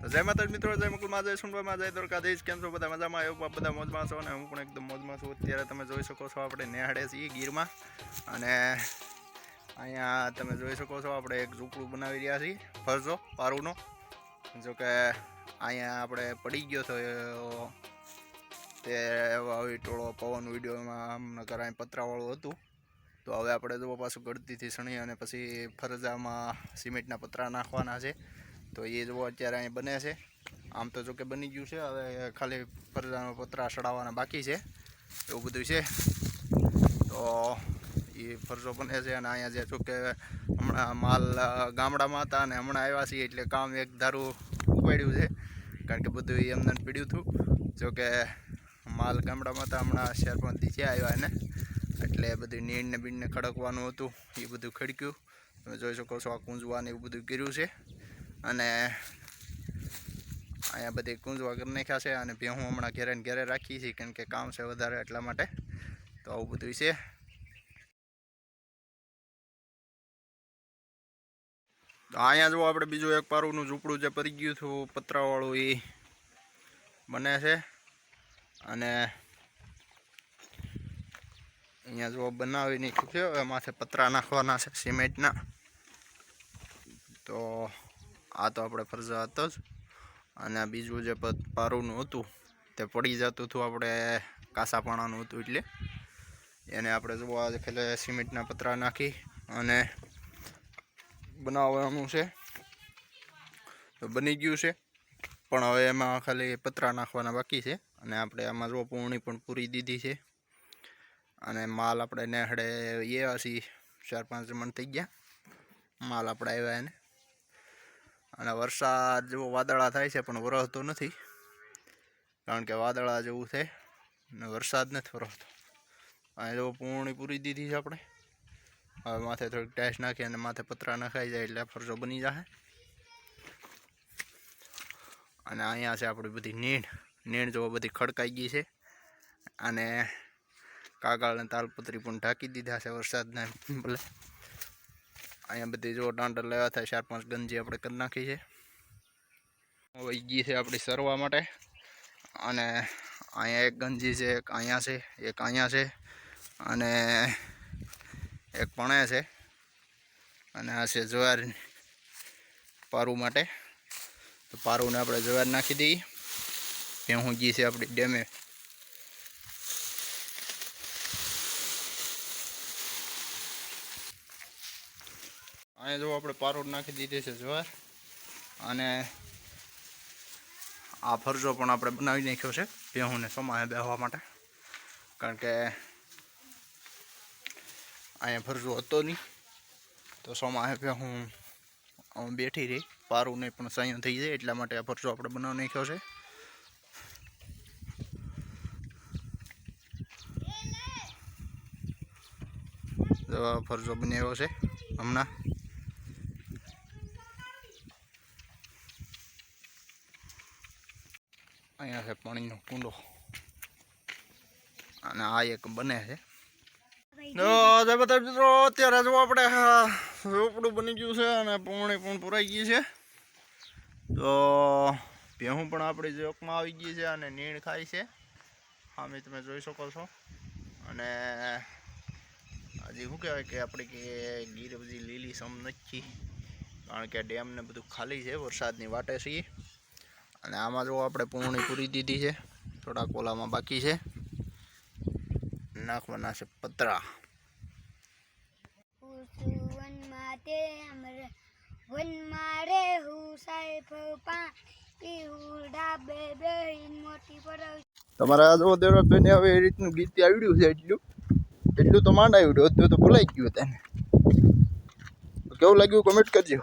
તો જય માતા મિત્રો, જય મુકુલમાં જય સુનવામાં જય દ્વારકાધીશ, કેમ છો? બધા મજામાં? એવું બધા મોજમાં છો અને હું પણ એકદમ મોજમાં છું. અત્યારે તમે જોઈ શકો છો આપણે નેહાડે છીએ ગીરમાં અને અહીંયા તમે જોઈ શકો છો આપણે એક ઝૂંપડું બનાવી રહ્યા છીએ, ફરજો, પારુનો. જો કે અહીંયા આપણે પડી ગયો થયો તે આવી ટોળો પવન વિડીયોમાં આમ અહીં પતરાવાળું હતું. તો હવે આપણે જો પાછું ગળતીથી સણી અને પછી ફરજામાં સિમેન્ટના પતરા નાખવાના છે. તો એ જો અત્યારે અહીં બને છે. આમ તો જો બની ગયું છે, હવે ખાલી ફરજાનો પતરા ચડાવવાના બાકી છે, એવું બધું છે. તો એ ફરજો બને છે અને અહીંયા જે જો હમણાં માલ ગામડામાં હતા અને હમણાં આવ્યા છીએ એટલે કામ એક ધારું ઉપાડ્યું છે, કારણ કે બધું એમને પીડ્યું હતું. જો કે માલ ગામડામાં હતા, હમણાં પાંચ દી આવ્યા એને, એટલે બધું નીણને બીણને ખડકવાનું હતું, એ બધું ખડક્યું. તમે જોઈ શકો છો આ કૂંજવાને એવું બધું કર્યું છે. અને અહીંયા બધી કુંજવા કરી નાખ્યા છે અને ભેહું હમણાં ઘેરે ઘેરે રાખી છે, કેમ કે કામ છે વધારે એટલા માટે. તો આવું બધું છે. અહીંયા જો આપણે બીજું એક પારુનું ઝૂંપડું જે પડી ગયું હતું, પતરાવાળું એ બને છે. અને અહીંયા જો બનાવી નાખ્યું છે હવે માથે પતરા નાખવાના છે સિમેન્ટના. તો આ તો આપણે ફરજા હતો જ. અને આ બીજું જે પારુંનું હતું, તે પડી જતું હતું આપણે કાસાપાણાનું હતું એટલે. એને આપણે જોવા ખેલે સિમેન્ટના પતરા નાખી અને બનાવવાનું છે. તો બની ગયું છે. પણ હવે એમાં ખાલી પતરા નાખવાના બાકી છે. અને આપણે આમાં જો પૂર્ણી પણ પૂરી દીધી છે. અને માલ આપણે નેહડે એ હસી ચાર પાંચ મણ થઈ ગયા. માલ આપણે આવ્યા એને. અને વરસાદ જેવો વાદળા થાય છે, પણ વરસતો નથી. કારણ કે વાદળા જેવું છે અને વરસાદ નથી વરસતો. અને જો પૂર્ણી પૂરી દીધી છે આપણે. હવે માથે થોડીક ટાઈસ નાખી અને માથે પતરા નખાઈ જાય એટલે ફરજો બની જશે અને અહીંયા છે આપણી બધી નીણ. નીણ જો બધી ખડકાઈ ગઈ છે. અને કાગળ અને તાલપત્રી પણ ઢાંકી દીધા છે વરસાદને ભલે. અહીંયા બધી જો દાંડર લેવા થાય ચાર પાંચ ગંજી આપણે કરી નાખી છે. વહી ગઈ છે આપણી સરવા માટે. અને અહીંયા એક ગંજી છે, એક અહીંયા છે, એક અહીંયા છે, અને એક પણે છે. અને આ છે જવાર પારું માટે. તો પારુંને આપણે જવાર નાખી દઈએ. ભેહું ગઈ છે આપણી ડેમે અહીંયા જો આપણે પારોડ નાખી દીધી છે જવાર. અને આ ફરજો પણ આપણે બનાવી નાખ્યો છે ભેહુંને સમાય બેહવા માટે. કારણ કે અહીંયા ફરજો હતો નહીં. તો સમાએ હું બેઠી રહી. પારું નહીં પણ સંયો થઈ જાય, એટલા માટે આ ફરજો આપણે બનાવી નાખ્યો છે. ફરજો બનાવ્યો છે હમણાં. અહીંયા છે પાણીનો કુંડો. અને આ એક બને છે. મિત્રો, અત્યારે જો આપણે રોપડું બની ગયું છે અને પૂર્ણી પણ પુરાઈ ગઈ છે. તો ભેહું પણ આપણી જોકમાં આવી ગઈ છે અને નીણ ખાય છે. સામે તમે જોઈ શકો છો. અને હજી શું કહેવાય કે આપણે કે ગીર બધી લીલી સમ નથી કારણ કે ડેમ ને બધું ખાલી છે, વરસાદની વાટે છીએ અને આમાં જો આપણે પૂર્ણી પૂરી દીધી છે થોડા કોલામાં બાકી છે. નાખવાના છે પતરા. વનમાં તે અમર વનમાં રે હું સાહેબ પા ઈ હુડા બે બે મોટી તમારે હવે રીતનું ગીત આવડ્યું છે એટલું. એટલું તો માંડ આવડ્યું હતું તો ભૂલાઈ ગયું તને કેવું લાગ્યું કમેન્ટ કરજો.